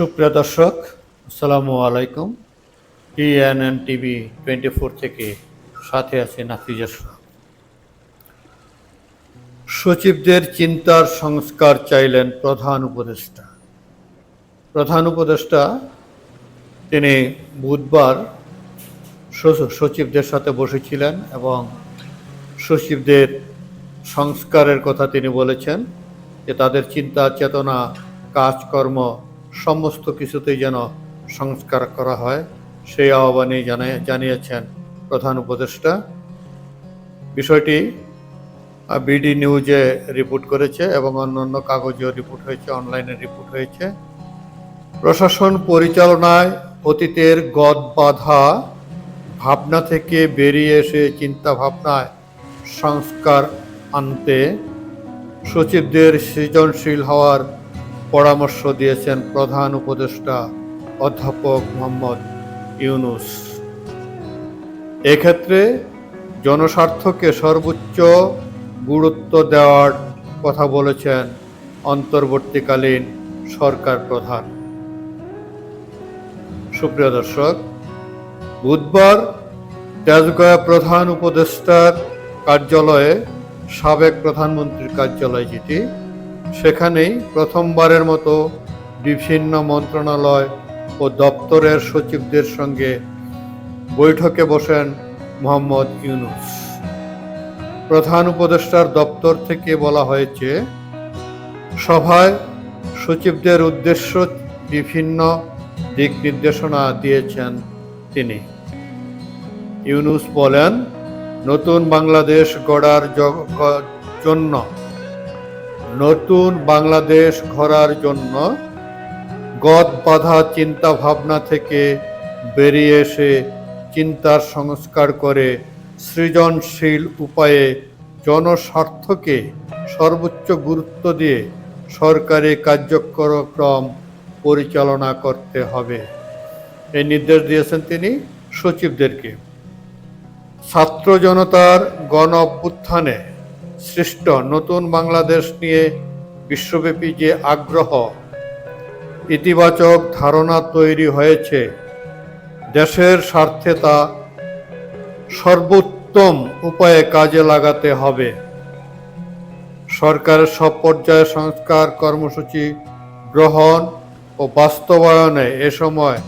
সুপ্রিয় দর্শক, আসসালামু আলাইকুম টিএনএন টিভি টোয়েন্টি ফোর থেকে সাথে আছে নাফিজা। সচিবদের চিন্তার সংস্কার চাইলেন প্রধান উপদেষ্টা প্রধান উপদেষ্টা, তিনি বুধবার সচিবদের সাথে বসেছিলেন এবং সচিবদের সংস্কারের কথা তিনি বলেছেন যে তাদের চিন্তা, চেতনা, কাজকর্ম সমস্ত কিছুতেই যেন সংস্কার করা হয়, সেই আহ্বানই জানাই জানিয়েছেন প্রধান উপদেষ্টা। বিষয়টি বিডি নিউজে রিপোর্ট করেছে এবং অন্যান্য কাগজেও রিপোর্ট হয়েছে, অনলাইনে রিপোর্ট হয়েছে। প্রশাসন পরিচালনায় অতীতের গদ বাধা ভাবনা থেকে বেরিয়ে এসে চিন্তা ভাবনায় সংস্কার আনতে সচিবদের সৃজনশীল হওয়ার পরামর্শ দিয়েছেন প্রধান উপদেষ্টা অধ্যাপক মোহাম্মদ ইউনুস। এক্ষেত্রে জনস্বার্থকে সর্বোচ্চ গুরুত্ব দেওয়ার কথা বলেছেন অন্তর্বর্তীকালীন সরকার প্রধান। সুপ্রিয় দর্শক, বুধবার তেজগাঁও প্রধান উপদেষ্টার কার্যালয়ে সাবেক প্রধানমন্ত্রীর কার্যালয় যেটি সেখানেই প্রথমবারের মতো বিভিন্ন মন্ত্রণালয় ও দপ্তরের সচিবদের সঙ্গে বৈঠকে বসেন মোহাম্মদ ইউনুস। প্রধান উপদেষ্টার দপ্তর থেকে বলা হয়েছে, সভায় সচিবদের উদ্দেশ্য বিভিন্ন দিক নির্দেশনা দিয়েছেন তিনি। ইউনুস বলেন, নতুন বাংলাদেশ গড়ার জন্য নতুন বাংলাদেশ গড়ার জন্য গদ বাধা চিন্তা ভাবনা থেকে বেরিয়ে এসে চিন্তার সংস্কার করে সৃজনশীল উপায়ে জনস্বার্থকে সর্বোচ্চ গুরুত্ব দিয়ে সরকারি কার্যক্রম পরিচালনা করতে হবে। এই নির্দেশ দিয়েছেন তিনি সচিবদেরকে। ছাত্র জনতার গণ অভ্যুত্থানে সৃষ্ট নতুন বাংলাদেশ নিয়ে বিশ্বব্যাপী যে আগ্রহ, ইতিবাচক ধারণা তৈরি হয়েছে, দেশের স্বার্থে তা সর্বোত্তম উপায়ে কাজে লাগাতে হবে। সরকারের সব পর্যায়ে সংস্কার কর্মসূচি গ্রহণ ও বাস্তবায়নে এ সময়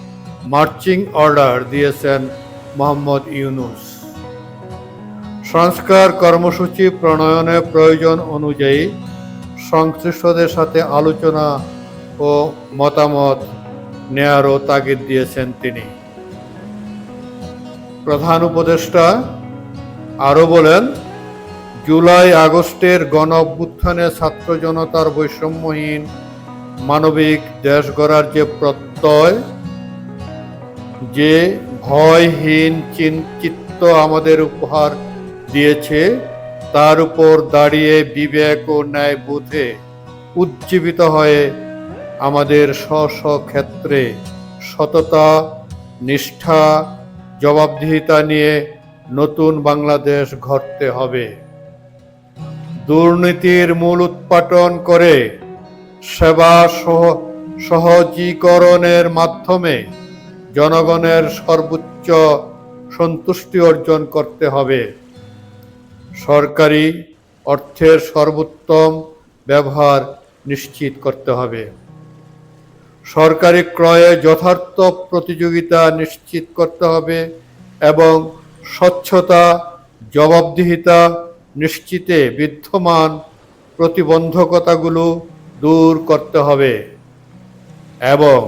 মার্চিং অর্ডার দিয়েছেন মোহাম্মদ ইউনুস। সংস্কার কর্মসূচি প্রণয়নে প্রয়োজন অনুযায়ী সংশ্লিষ্টদের সাথে আলোচনা ও মতামত নেয়ারও তাগিদ দিয়েছেন তিনি। প্রধান উপদেষ্টা আরও বলেন, জুলাই আগস্টের গণ অভ্যুত্থানে ছাত্র জনতার বৈষম্যহীন মানবিক দেশ গড়ার যে প্রত্যয়, যে ভয়হীন চিত্ত আমাদের উপহার দিয়েছে, তার উপর দাঁড়িয়ে বিবেক ও ন্যায় বোধে উজ্জীবিত হয়ে আমাদের স্ব ক্ষেত্রে সততা, নিষ্ঠা, জবাবদিহিতা নিয়ে নতুন বাংলাদেশ ঘটতে হবে। দুর্নীতির মূল উৎপাটন করে সেবা সহ, সহজীকরণের মাধ্যমে জনগণের সর্বোচ্চ সন্তুষ্টি অর্জন করতে হবে। সরকারি অর্থের সর্বোত্তম ব্যবহার নিশ্চিত করতে হবে। সরকারি ক্রয়ে যথার্থ প্রতিযোগিতা নিশ্চিত করতে হবে এবং স্বচ্ছতা, জবাবদিহিতা নিশ্চিতে বিদ্যমান প্রতিবন্ধকতাগুলো দূর করতে হবে এবং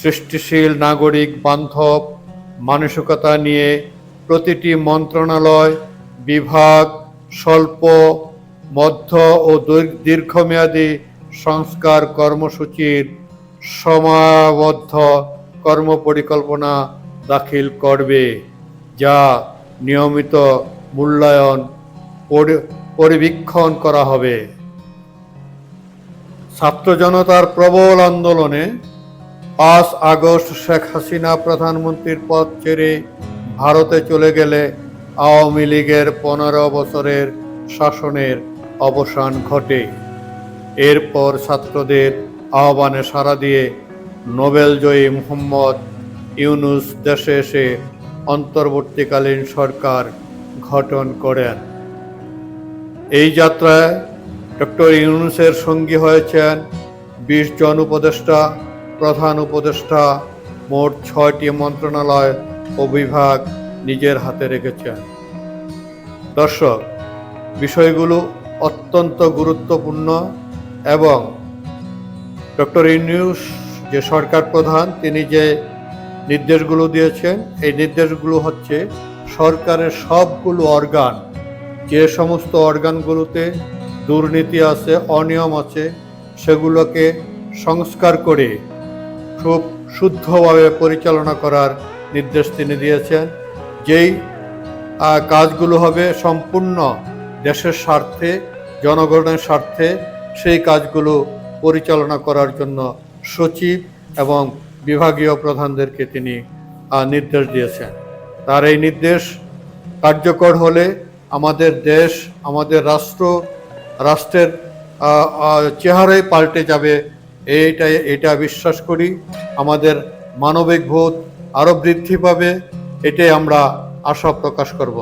সৃষ্টিশীল নাগরিক বান্ধব মানসিকতা নিয়ে প্রতিটি মন্ত্রণালয় বিভাগ স্বল্প, মধ্য ও দীর্ঘমেয়াদী সংস্কার কর্মসূচির সমাবদ্ধ কর্ম পরিকল্পনা দাখিল করবে, যা নিয়মিত মূল্যায়ন পরি- পরিবীক্ষণ করা হবে। ছাত্র জনতার প্রবল আন্দোলনে পাঁচ আগস্ট শেখ হাসিনা প্রধানমন্ত্রীর পদ ছেড়ে ভারতে চলে গেলে আওয়ামী লীগের পনেরো বছরের শাসনের অবসান ঘটে। এরপর ছাত্রদের আহ্বানে সাড়া দিয়ে নোবেলজয়ী মোহাম্মদ ইউনুস দেশে এসে অন্তর্বর্তীকালীন সরকার গঠন করেন। এই যাত্রায় ডক্টর ইউনুসের সঙ্গী হয়েছেন বিশ জন উপদেষ্টা, প্রধান উপদেষ্টা, মোট ছয়টি মন্ত্রণালয় ও বিভাগ নিজের হাতে রেখেছেন। দর্শক, বিষয়গুলো অত্যন্ত গুরুত্বপূর্ণ এবং ডক্টর ইউনুস যে সরকার প্রধান, তিনি যে নির্দেশগুলো দিয়েছেন, এই নির্দেশগুলো হচ্ছে সরকারের সবগুলো অর্গান, যে সমস্ত অর্গানগুলোতে দুর্নীতি আছে, অনিয়ম আছে, সেগুলোকে সংস্কার করে খুব শুদ্ধভাবে পরিচালনা করার নির্দেশ তিনি দিয়েছেন। যেই কাজগুলো হবে সম্পূর্ণ দেশের স্বার্থে, জনগণের স্বার্থে সেই কাজগুলো পরিচালনা করার জন্য সচিব এবং বিভাগীয় প্রধানদেরকে তিনি নির্দেশ দিয়েছেন। তার এই নির্দেশ কার্যকর হলে আমাদের দেশ, আমাদের রাষ্ট্র, রাষ্ট্রের চেহারাই পাল্টে যাবে। এইটাই, এটা বিশ্বাস করি। আমাদের মানবিক বোধ আরও বৃদ্ধি পাবে। এটাই আমরা আশা প্রকাশ করব।